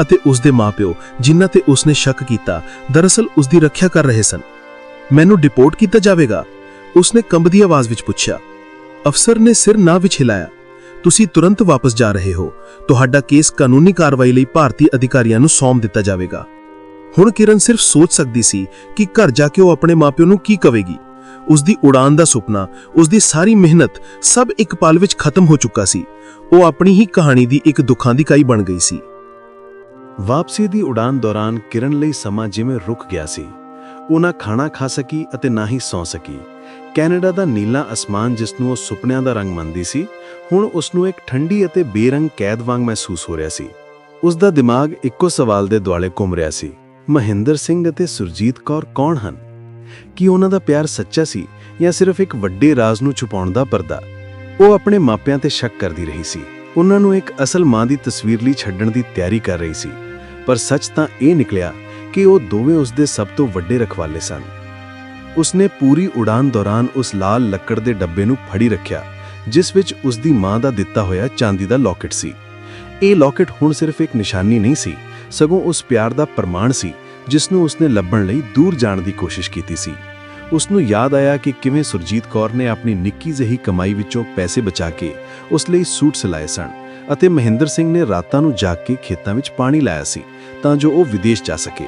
ਅਤੇ ਉਸ ਦੇ ਮਾਪਿਓ, ਜਿਨ੍ਹਾਂ ਤੇ ਉਸਨੇ ਸ਼ੱਕ ਕੀਤਾ, ਦਰਅਸਲ ਉਸ ਦੀ ਰੱਖਿਆ ਕਰ ਰਹੇ ਸਨ। ਮੈਨੂੰ ਡਿਪੋਰਟ ਕੀਤਾ ਜਾਵੇਗਾ? ਉਸਨੇ ਕੰਬਦੀ ਆਵਾਜ਼ ਵਿੱਚ ਪੁੱਛਿਆ। ਅਫਸਰ ਨੇ ਸਿਰ ਨਾ ਵਿੱਚ ਹਿਲਾਇਆ। ਤੁਸੀਂ ਤੁਰੰਤ ਵਾਪਸ ਜਾ ਰਹੇ ਹੋ। ਤੁਹਾਡਾ ਕੇਸ ਕਾਨੂੰਨੀ ਕਾਰਵਾਈ ਲਈ ਭਾਰਤੀ ਅਧਿਕਾਰੀਆਂ ਨੂੰ ਸੌਂਪ ਦਿੱਤਾ ਜਾਵੇਗਾ। ਹੁਣ ਕਿਰਨ ਸਿਰਫ ਸੋਚ ਸਕਦੀ ਸੀ ਕਿ ਘਰ ਜਾ ਕੇ ਉਹ ਆਪਣੇ ਮਾਪਿਆਂ ਨੂੰ ਕੀ ਕਵੇਗੀ। ਉਸ ਦੀ ਉਡਾਨ ਦਾ ਸੁਪਨਾ ਉਸ ਦੀ ਸਾਰੀ ਮਿਹਨਤ ਸਭ ਇੱਕ ਪਲ ਵਿੱਚ ਖਤਮ ਹੋ ਚੁੱਕਾ ਸੀ। ਉਹ ਆਪਣੀ ਹੀ ਕਹਾਣੀ ਦੀ ਇੱਕ ਦੁੱਖਾਂ ਦੀ ਕਾਈ ਬਣ ਗਈ ਸੀ। ਵਾਪਸੀ ਦੀ ਉਡਾਨ ਦੌਰਾਨ ਕਿਰਨ ਲਈ ਸਮਾਂ ਜਿਵੇਂ ਰੁਕ ਗਿਆ ਸੀ। ਉਹ ਨਾ ਖਾਣਾ ਖਾ ਸਕੀ ਅਤੇ ਨਾ ਹੀ ਸੌਂ ਸਕੀ। ਕੈਨੇਡਾ ਦਾ ਨੀਲਾ ਅਸਮਾਨ ਜਿਸ ਨੂੰ ਉਹ ਸੁਪਨਿਆਂ ਦਾ ਰੰਗ ਮੰਨਦੀ ਸੀ, ਹੁਣ ਉਸ ਨੂੰ ਇੱਕ ਠੰਡੀ ਅਤੇ ਬੇਰੰਗ ਕੈਦ ਵਾਂਗ ਮਹਿਸੂਸ ਹੋ ਰਿਹਾ ਸੀ। ਉਸ ਦਾ ਦਿਮਾਗ ਇੱਕੋ ਸਵਾਲ ਦੇ ਦੁਆਲੇ ਘੁੰਮ ਰਿਹਾ ਸੀ। ਮਹਿੰਦਰ ਸਿੰਘ ਅਤੇ ਸੁਰਜੀਤ ਕੌਰ ਕੌਣ ਹਨ? ਕੀ ਉਹਨਾਂ ਦਾ ਪਿਆਰ ਸੱਚਾ ਸੀ ਜਾਂ ਸਿਰਫ ਇੱਕ ਵੱਡੇ ਰਾਜ਼ ਨੂੰ ਛੁਪਾਉਣ ਦਾ ਪਰਦਾ? ਉਹ ਆਪਣੇ ਮਾਪਿਆਂ ਤੇ ਸ਼ੱਕ ਕਰਦੀ ਰਹੀ ਸੀ। ਉਹਨਾਂ ਨੂੰ ਇੱਕ ਅਸਲ ਮਾਂ ਦੀ ਤਸਵੀਰ ਲਈ ਛੱਡਣ ਦੀ ਤਿਆਰੀ ਕਰ ਰਹੀ ਸੀ। ਪਰ ਸੱਚ ਤਾਂ ਇਹ ਨਿਕਲਿਆ ਕਿ ਉਹ ਦੋਵੇਂ ਉਸ ਦੇ ਸਭ ਤੋਂ ਵੱਡੇ ਰਖਵਾਲੇ ਸਨ। ਉਸਨੇ ਪੂਰੀ ਉਡਾਨ ਦੌਰਾਨ ਉਸ ਲਾਲ ਲੱਕੜ ਦੇ ਡੱਬੇ ਨੂੰ ਫੜੀ ਰੱਖਿਆ, ਜਿਸ ਵਿੱਚ ਉਸ ਦੀ ਮਾਂ ਦਾ ਦਿੱਤਾ ਹੋਇਆ ਚਾਂਦੀ ਦਾ ਲੋਕਟ ਸੀ। ਇਹ ਲੋਕਟ ਹੁਣ ਸਿਰਫ ਇੱਕ ਨਿਸ਼ਾਨੀ ਨਹੀਂ ਸੀ ਸਗੋਂ ਉਸ ਪਿਆਰ ਦਾ ਪ੍ਰਮਾਣ ਸੀ ਜਿਸ ਨੂੰ ਉਸਨੇ ਲੱਭਣ ਲਈ ਦੂਰ ਜਾਣ ਦੀ ਕੋਸ਼ਿਸ਼ ਕੀਤੀ ਸੀ। ਉਸ ਨੂੰ ਯਾਦ ਆਇਆ ਕਿ ਕਿਵੇਂ ਸੁਰਜੀਤ ਕੌਰ ਨੇ ਆਪਣੀ ਨਿੱਕੀ ਜਿਹੀ ਕਮਾਈ ਵਿੱਚੋਂ ਪੈਸੇ ਬਚਾ ਕੇ ਉਸ ਲਈ ਸੂਟ ਸਿਲਾਏ ਸਨ ਅਤੇ ਮਹਿੰਦਰ ਸਿੰਘ ਨੇ ਰਾਤਾਂ ਨੂੰ ਜਾਗ ਕੇ ਖੇਤਾਂ ਵਿੱਚ ਪਾਣੀ ਲਾਇਆ ਸੀ ਤਾਂ ਜੋ ਉਹ ਵਿਦੇਸ਼ ਜਾ ਸਕੇ।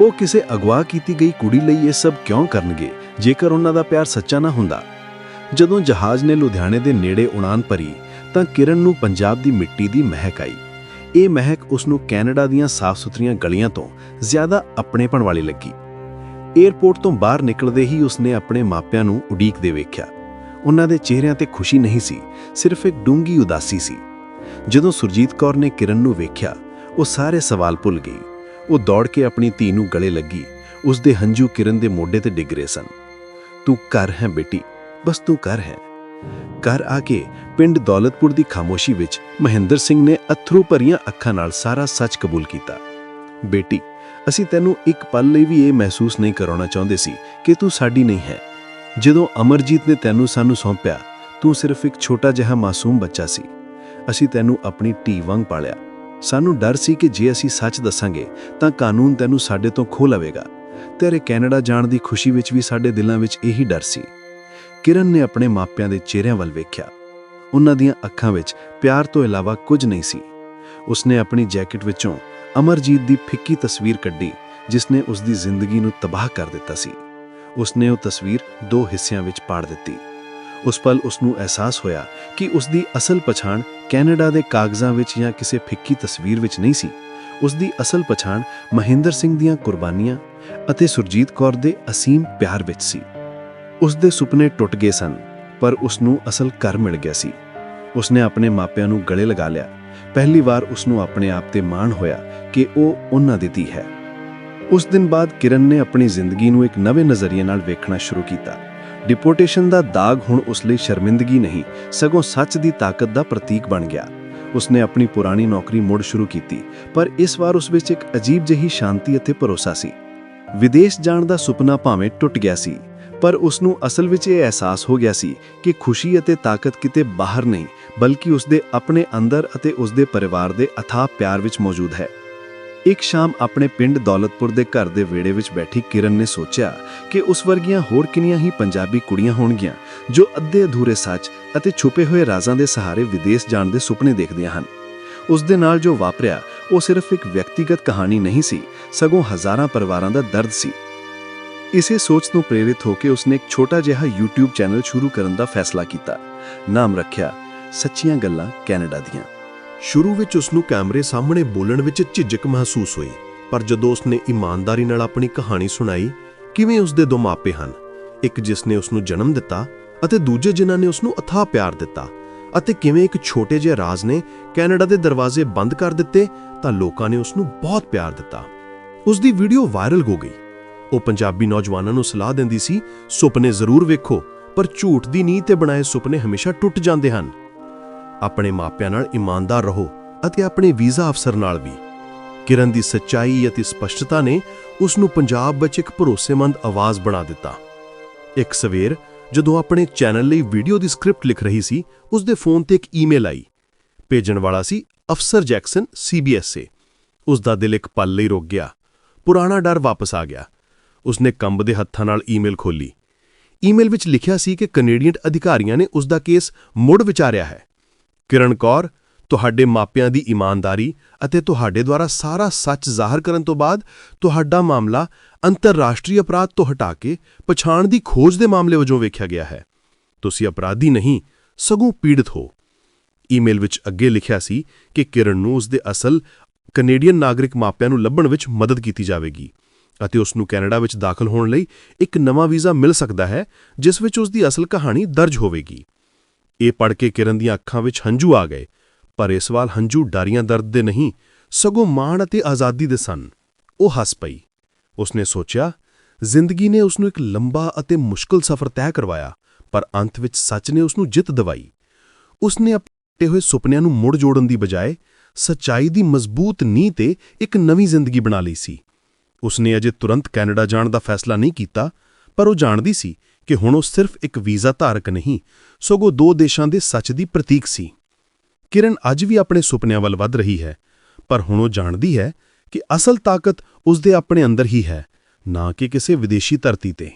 ਉਹ ਕਿਸੇ ਅਗਵਾ ਕੀਤੀ ਗਈ ਕੁੜੀ ਲਈ ਇਹ ਸਭ ਕਿਉਂ ਕਰਨਗੇ, ਜੇਕਰ ਉਹਨਾਂ ਦਾ ਪਿਆਰ ਸੱਚਾ ਨਾ ਹੁੰਦਾ? ਜਦੋਂ ਜਹਾਜ਼ ਨੇ ਲੁਧਿਆਣੇ ਦੇ ਨੇੜੇ ਉਡਾਨ ਭਰੀ, ਤਾਂ ਕਿਰਨ ਨੂੰ ਪੰਜਾਬ ਦੀ ਮਿੱਟੀ ਦੀ ਮਹਿਕ ਆਈ। ਇਹ ਮਹਿਕ ਉਸ ਨੂੰ ਕੈਨੇਡਾ ਦੀਆਂ ਸਾਫ਼-ਸੁਥਰੀਆਂ ਗਲੀਆਂ ਤੋਂ ਜ਼ਿਆਦਾ ਆਪਣੇਪਣ ਵਾਲੀ ਲੱਗੀ। ਏਅਰਪੋਰਟ ਤੋਂ ਬਾਹਰ ਨਿਕਲਦੇ ਹੀ ਉਸਨੇ ਆਪਣੇ ਮਾਪਿਆਂ ਨੂੰ ਉਡੀਕਦੇ ਵੇਖਿਆ। ਉਹਨਾਂ ਦੇ ਚਿਹਰਿਆਂ ਤੇ ਖੁਸ਼ੀ ਨਹੀਂ ਸੀ, ਸਿਰਫ ਇੱਕ ਡੂੰਗੀ ਉਦਾਸੀ ਸੀ। ਜਦੋਂ ਸੁਰਜੀਤ ਕੌਰ ਨੇ ਕਿਰਨ ਨੂੰ ਵੇਖਿਆ, ਉਹ ਸਾਰੇ ਸਵਾਲ ਭੁੱਲ ਗਈ। ਉਹ ਦੌੜ ਕੇ ਆਪਣੀ ਧੀ ਨੂੰ ਗਲੇ ਲੱਗੀ। ਉਸ ਦੇ ਹੰਝੂ ਕਿਰਨ ਦੇ ਮੋਢੇ ਤੇ ਡਿੱਗ ਰਹੇ ਸਨ। ਤੂੰ ਘਰ ਹੈ ਬੇਟੀ, ਬਸ ਤੂੰ ਘਰ ਹੈ। ਘਰ ਆ ਕੇ ਪਿੰਡ ਦੌਲਤਪੁਰ ਦੀ ਖਾਮੋਸ਼ੀ ਵਿੱਚ ਮਹਿੰਦਰ ਸਿੰਘ ਨੇ ਅਥਰੂ ਭਰੀਆਂ ਅੱਖਾਂ ਨਾਲ ਸਾਰਾ ਸੱਚ ਕਬੂਲ ਕੀਤਾ। ਬੇਟੀ, ਅਸੀਂ ਤੈਨੂੰ ਇੱਕ ਪਲ ਲਈ ਵੀ ਇਹ ਮਹਿਸੂਸ ਨਹੀਂ ਕਰਾਉਣਾ ਚਾਹੁੰਦੇ ਸੀ ਕਿ ਤੂੰ ਸਾਡੀ ਨਹੀਂ ਹੈ। ਜਦੋਂ ਅਮਰਜੀਤ ਨੇ ਤੈਨੂੰ ਸਾਨੂੰ ਸੌਂਪਿਆ, ਤੂੰ ਸਿਰਫ ਇੱਕ ਛੋਟਾ ਜਿਹਾ ਮਾਸੂਮ ਬੱਚਾ ਸੀ। ਅਸੀਂ ਤੈਨੂੰ ਆਪਣੀ ਧੀ ਵਾਂਗ ਪਾਲਿਆ। ਸਾਨੂੰ ਡਰ ਸੀ ਕਿ ਜੇ ਅਸੀਂ ਸੱਚ ਦੱਸਾਂਗੇ, ਤਾਂ ਕਾਨੂੰਨ ਤੈਨੂੰ ਸਾਡੇ ਤੋਂ ਖੋਹ ਲਵੇਗਾ। ਤੇਰੇ ਕੈਨੇਡਾ ਜਾਣ ਦੀ ਖੁਸ਼ੀ ਵਿੱਚ ਵੀ ਸਾਡੇ ਦਿਲਾਂ ਵਿੱਚ ਇਹੀ ਡਰ ਸੀ। ਕਿਰਨ ਨੇ ਆਪਣੇ ਮਾਪਿਆਂ ਦੇ ਚਿਹਰਿਆਂ ਵੱਲ ਵੇਖਿਆ। ਉਹਨਾਂ ਦੀਆਂ ਅੱਖਾਂ ਵਿੱਚ ਪਿਆਰ ਤੋਂ ਇਲਾਵਾ ਕੁਝ ਨਹੀਂ ਸੀ। ਉਸਨੇ ਆਪਣੀ ਜੈਕਟ ਵਿੱਚੋਂ ਅਮਰਜੀਤ ਦੀ ਫਿੱਕੀ ਤਸਵੀਰ ਕੱਢੀ ਜਿਸ ਨੇ ਉਸ ਦੀ ਜ਼ਿੰਦਗੀ ਨੂੰ ਤਬਾਹ ਕਰ ਦਿੱਤਾ ਸੀ। ਉਸਨੇ ਉਹ ਤਸਵੀਰ ਦੋ ਹਿੱਸਿਆਂ ਵਿੱਚ ਪਾੜ ਦਿੱਤੀ। ਉਸ ਪਲ ਉਸ ਨੂੰ ਅਹਿਸਾਸ ਹੋਇਆ ਕਿ ਉਸ ਦੀ ਅਸਲ ਪਛਾਣ ਕੈਨੇਡਾ ਦੇ ਕਾਗਜ਼ਾਂ ਵਿੱਚ ਜਾਂ ਕਿਸੇ ਫਿੱਕੀ ਤਸਵੀਰ ਵਿੱਚ ਨਹੀਂ ਸੀ। ਉਸ ਦੀ ਅਸਲ ਪਛਾਣ ਮਹਿੰਦਰ ਸਿੰਘ ਦੀਆਂ ਕੁਰਬਾਨੀਆਂ ਅਤੇ ਸੁਰਜੀਤ ਕੌਰ ਦੇ ਅਸੀਮ ਪਿਆਰ ਵਿੱਚ ਸੀ। ਉਸ ਦੇ ਸੁਪਨੇ ਟੁੱਟ ਗਏ ਸਨ, ਪਰ ਉਸ ਨੂੰ ਅਸਲ ਘਰ ਮਿਲ ਗਿਆ ਸੀ। ਉਸਨੇ ਆਪਣੇ ਮਾਪਿਆਂ ਨੂੰ ਗਲੇ ਲਗਾ ਲਿਆ। ਪਹਿਲੀ ਵਾਰ ਉਸ ਨੂੰ ਆਪਣੇ ਆਪ ਤੇ ਮਾਣ ਹੋਇਆ ਕਿ ਉਹ ਉਹਨਾਂ ਦੀ ਧੀ ਹੈ। ਉਸ ਦਿਨ ਬਾਅਦ ਕਿਰਨ ਨੇ ਆਪਣੀ ਜ਼ਿੰਦਗੀ ਨੂੰ ਇੱਕ ਨਵੇਂ ਨਜ਼ਰੀਏ ਨਾਲ ਵੇਖਣਾ ਸ਼ੁਰੂ ਕੀਤਾ। ਡਿਪੋਰਟੇਸ਼ਨ ਦਾ ਦਾਗ ਹੁਣ ਉਸ ਲਈ ਸ਼ਰਮਿੰਦਗੀ ਨਹੀਂ, ਸਗੋਂ ਸੱਚ ਦੀ ਤਾਕਤ ਦਾ ਪ੍ਰਤੀਕ ਬਣ ਗਿਆ। ਉਸਨੇ ਆਪਣੀ ਪੁਰਾਣੀ ਨੌਕਰੀ ਮੁੜ ਸ਼ੁਰੂ ਕੀਤੀ, ਪਰ ਇਸ ਵਾਰ ਉਸ ਵਿੱਚ ਇੱਕ ਅਜੀਬ ਜਿਹੀ ਸ਼ਾਂਤੀ ਅਤੇ ਭਰੋਸਾ ਸੀ। ਵਿਦੇਸ਼ ਜਾਣ ਦਾ ਸੁਪਨਾ ਭਾਵੇਂ ਟੁੱਟ ਗਿਆ ਸੀ ਪਰ ਉਸ ਨੂੰ ਅਸਲ ਵਿੱਚ ਇਹ ਅਹਿਸਾਸ ਹੋ ਗਿਆ ਸੀ ਕਿ ਖੁਸ਼ੀ ਅਤੇ ਤਾਕਤ ਕਿਤੇ ਬਾਹਰ ਨਹੀਂ, ਬਲਕਿ ਉਸ ਦੇ ਆਪਣੇ ਅੰਦਰ ਅਤੇ ਉਸ ਦੇ ਪਰਿਵਾਰ ਦੇ ਅਥਾਹ ਪਿਆਰ ਵਿੱਚ ਮੌਜੂਦ ਹੈ। ਇੱਕ ਸ਼ਾਮ ਆਪਣੇ ਪਿੰਡ ਦੌਲਤਪੁਰ ਦੇ ਘਰ ਦੇ ਵਿਹੜੇ ਵਿੱਚ ਬੈਠੀ ਕਿਰਨ ਨੇ ਸੋਚਿਆ ਕਿ ਉਸ ਵਰਗੀਆਂ ਹੋਰ ਕਿੰਨੀਆਂ ਹੀ ਪੰਜਾਬੀ ਕੁੜੀਆਂ ਹੋਣਗੀਆਂ, ਜੋ ਅੱਧੇ ਅਧੂਰੇ ਸੱਚ ਅਤੇ ਛੁਪੇ ਹੋਏ ਰਾਜ਼ਾਂ ਦੇ ਸਹਾਰੇ ਵਿਦੇਸ਼ ਜਾਣ ਦੇ ਸੁਪਨੇ ਦੇਖਦੀਆਂ ਹਨ। ਉਸ ਦੇ ਨਾਲ ਜੋ ਵਾਪਰਿਆ, ਉਹ ਸਿਰਫ ਇੱਕ ਵਿਅਕਤੀਗਤ ਕਹਾਣੀ ਨਹੀਂ ਸੀ, ਸਗੋਂ ਹਜ਼ਾਰਾਂ ਪਰਿਵਾਰਾਂ ਦਾ ਦਰਦ ਸੀ। ਇਸੇ ਸੋਚ ਤੋਂ ਪ੍ਰੇਰਿਤ ਹੋ ਕੇ ਉਸਨੇ ਇੱਕ ਛੋਟਾ ਜਿਹਾ YouTube ਚੈਨਲ ਸ਼ੁਰੂ ਕਰਨ ਦਾ ਫੈਸਲਾ ਕੀਤਾ। ਨਾਮ ਰੱਖਿਆ, ਸੱਚੀਆਂ ਗੱਲਾਂ ਕੈਨੇਡਾ ਦੀਆਂ। ਸ਼ੁਰੂ ਵਿੱਚ ਉਸ ਨੂੰ ਕੈਮਰੇ ਸਾਹਮਣੇ ਬੋਲਣ ਵਿੱਚ ਝਿਜਕ ਮਹਿਸੂਸ ਹੋਈ, ਪਰ ਜਦੋਂ ਉਸਨੇ ਇਮਾਨਦਾਰੀ ਨਾਲ ਆਪਣੀ ਕਹਾਣੀ ਸੁਣਾਈ, ਕਿਵੇਂ ਉਸਦੇ ਦੋ ਮਾਪੇ ਹਨ? ਇੱਕ ਜਿਸ ਨੇ ਉਸ ਨੂੰ ਜਨਮ ਦਿੱਤਾ ਅਤੇ ਦੂਜੇ ਜਿਨ੍ਹਾਂ ਨੇ ਉਸ ਨੂੰ ਅਥਾਹ ਪਿਆਰ ਦਿੱਤਾ। ਅਤੇ ਕਿਵੇਂ ਇੱਕ ਛੋਟੇ ਜਿਹੇ ਰਾਜ ਨੇ ਕੈਨੇਡਾ ਦੇ ਦਰਵਾਜ਼ੇ ਬੰਦ ਕਰ ਦਿੱਤੇ ਤਾਂ ਲੋਕਾਂ ਨੇ ਉਸ ਨੂੰ ਬਹੁਤ ਪਿਆਰ ਦਿੱਤਾ। ਉਸ ਦੀ ਵੀਡੀਓ ਵਾਇਰਲ ਹੋ ਗਈ। ਉਹ ਪੰਜਾਬੀ ਨੌਜਵਾਨਾਂ ਨੂੰ ਸਲਾਹ ਦਿੰਦੀ ਸੀ, ਸੁਪਨੇ ਜ਼ਰੂਰ ਵੇਖੋ, ਪਰ ਝੂਠ ਦੀ ਨੀਂਹ ਤੇ ਬਣਾਏ ਸੁਪਨੇ ਹਮੇਸ਼ਾ ਟੁੱਟ ਜਾਂਦੇ ਹਨ। ਆਪਣੇ ਮਾਪਿਆਂ ਨਾਲ ਇਮਾਨਦਾਰ ਰਹੋ ਅਤੇ ਆਪਣੇ ਵੀਜ਼ਾ ਅਫਸਰ ਨਾਲ ਵੀ। ਕਿਰਨ ਦੀ ਸੱਚਾਈ ਅਤੇ ਸਪਸ਼ਟਤਾ ਨੇ ਉਸ ਨੂੰ ਪੰਜਾਬ ਵਿੱਚ ਇੱਕ ਭਰੋਸੇਮੰਦ ਆਵਾਜ਼ ਬਣਾ ਦਿੱਤਾ। ਇੱਕ ਸਵੇਰ, ਜਦੋਂ ਆਪਣੇ ਚੈਨਲ ਲਈ ਵੀਡੀਓ ਦੀ ਸਕ੍ਰਿਪਟ ਲਿਖ ਰਹੀ ਸੀ ਉਸ ਦੇ ਫੋਨ ਤੇ ਇੱਕ ਈਮੇਲ ਆਈ। ਭੇਜਣ ਵਾਲਾ ਸੀ ਅਫਸਰ ਜੈਕਸਨ, ਸੀਬੀਐਸਏ। ਉਸ ਦਾ ਦਿਲ ਇੱਕ ਪਲ ਲਈ ਰੁਕ ਗਿਆ। ਪੁਰਾਣਾ ਡਰ ਵਾਪਸ ਆ ਗਿਆ। ਉਸਨੇ ਕੰਬਦੇ ਹੱਥਾਂ ਨਾਲ ਈਮੇਲ ਖੋਲੀ ਈਮੇਲ ਵਿੱਚ ਲਿਖਿਆ ਸੀ ਕਿ ਕੈਨੇਡੀਅਨ ਅਧਿਕਾਰੀਆਂ ਨੇ ਉਸ ਦਾ ਕੇਸ ਮੁੜ ਵਿਚਾਰਿਆ ਹੈ। ਕਿਰਨ ਕੌਰ, ਤੁਹਾਡੇ ਮਾਪਿਆਂ ਦੀ ਇਮਾਨਦਾਰੀ ਅਤੇ ਤੁਹਾਡੇ ਦੁਆਰਾ ਸਾਰਾ ਸੱਚ ਜ਼ਾਹਰ ਕਰਨ ਤੋਂ ਬਾਅਦ ਤੁਹਾਡਾ ਮਾਮਲਾ ਅੰਤਰਰਾਸ਼ਟਰੀ ਅਪਰਾਧ ਤੋਂ ਹਟਾ ਕੇ ਪਛਾਣ ਦੀ ਖੋਜ ਦੇ ਮਾਮਲੇ ਵਜੋਂ ਵੇਖਿਆ ਗਿਆ ਹੈ। ਤੁਸੀਂ ਅਪਰਾਧੀ ਨਹੀਂ, ਸਗੋਂ ਪੀੜਤ ਹੋ। ਈਮੇਲ ਵਿੱਚ ਅੱਗੇ ਲਿਖਿਆ ਸੀ ਕਿ ਕਿਰਨ ਨੂੰ ਉਸ ਦੇ ਅਸਲ ਕੈਨੇਡੀਅਨ ਨਾਗਰਿਕ ਮਾਪਿਆਂ ਨੂੰ ਲੱਭਣ ਵਿੱਚ ਮਦਦ ਕੀਤੀ ਜਾਵੇਗੀ। ਅਤੇ ਉਸ ਨੂੰ ਕੈਨੇਡਾ ਵਿੱਚ ਦਾਖਲ ਹੋਣ ਲਈ ਇੱਕ ਨਵਾਂ ਵੀਜ਼ਾ ਮਿਲ ਸਕਦਾ ਹੈ, ਜਿਸ ਵਿੱਚ ਉਸ ਦੀ ਅਸਲ ਕਹਾਣੀ ਦਰਜ ਹੋਵੇਗੀ। ਇਹ ਪੜ੍ਹ ਕੇ ਕਿਰਨ ਦੀਆਂ ਅੱਖਾਂ ਵਿੱਚ ਹੰਝੂ ਆ ਗਏ, ਪਰ ਇਸ ਵਾਰ ਹੰਝੂ ਡਾਰੀਆਂ ਦਰਦ ਦੇ ਨਹੀਂ, ਸਗੋਂ ਮਾਣ ਅਤੇ ਆਜ਼ਾਦੀ ਦੇ ਸਨ। ਉਹ ਹੱਸ ਪਈ। ਉਸਨੇ ਸੋਚਿਆ, ਜ਼ਿੰਦਗੀ ਨੇ ਉਸ ਨੂੰ ਇੱਕ ਲੰਬਾ ਅਤੇ ਮੁਸ਼ਕਲ ਸਫ਼ਰ ਤੈਅ ਕਰਵਾਇਆ, ਪਰ ਅੰਤ ਵਿੱਚ ਸੱਚ ਨੇ ਉਸ ਨੂੰ ਜਿੱਤ ਦਿਵਾਈ। ਉਸਨੇ ਆਪਣੇ ਹੋਏ ਸੁਪਨਿਆਂ ਨੂੰ ਮੁੜ ਜੋੜਨ ਦੀ ਬਜਾਏ, ਸੱਚਾਈ ਦੀ ਮਜ਼ਬੂਤ ਨੀਂਹ ਤੇ ਇੱਕ ਨਵੀਂ ਜ਼ਿੰਦਗੀ ਬਣਾ ਲਈ ਸੀ। ਉਸਨੇ ਅਜੇ ਤੁਰੰਤ ਕੈਨੇਡਾ ਜਾਣ ਦਾ ਫੈਸਲਾ ਨਹੀਂ ਕੀਤਾ, ਪਰ ਉਹ ਜਾਣਦੀ ਸੀ ਕਿ ਹੁਣ ਉਹ ਸਿਰਫ ਇੱਕ ਵੀਜ਼ਾ ਧਾਰਕ ਨਹੀਂ, ਸਗੋਂ ਦੋ ਦੇਸ਼ਾਂ ਦੇ ਸੱਚ ਦੀ ਪ੍ਰਤੀਕ ਸੀ। ਕਿਰਨ ਅੱਜ ਵੀ ਆਪਣੇ ਸੁਪਨਿਆਂ ਵੱਲ ਵੱਧ ਰਹੀ ਹੈ, ਪਰ ਹੁਣ ਉਹ ਜਾਣਦੀ ਹੈ ਕਿ ਅਸਲ ਤਾਕਤ ਉਸ ਦੇ ਆਪਣੇ ਅੰਦਰ ਹੀ ਹੈ, ਨਾ ਕਿ ਕਿਸੇ ਵਿਦੇਸ਼ੀ ਧਰਤੀ ਤੇ।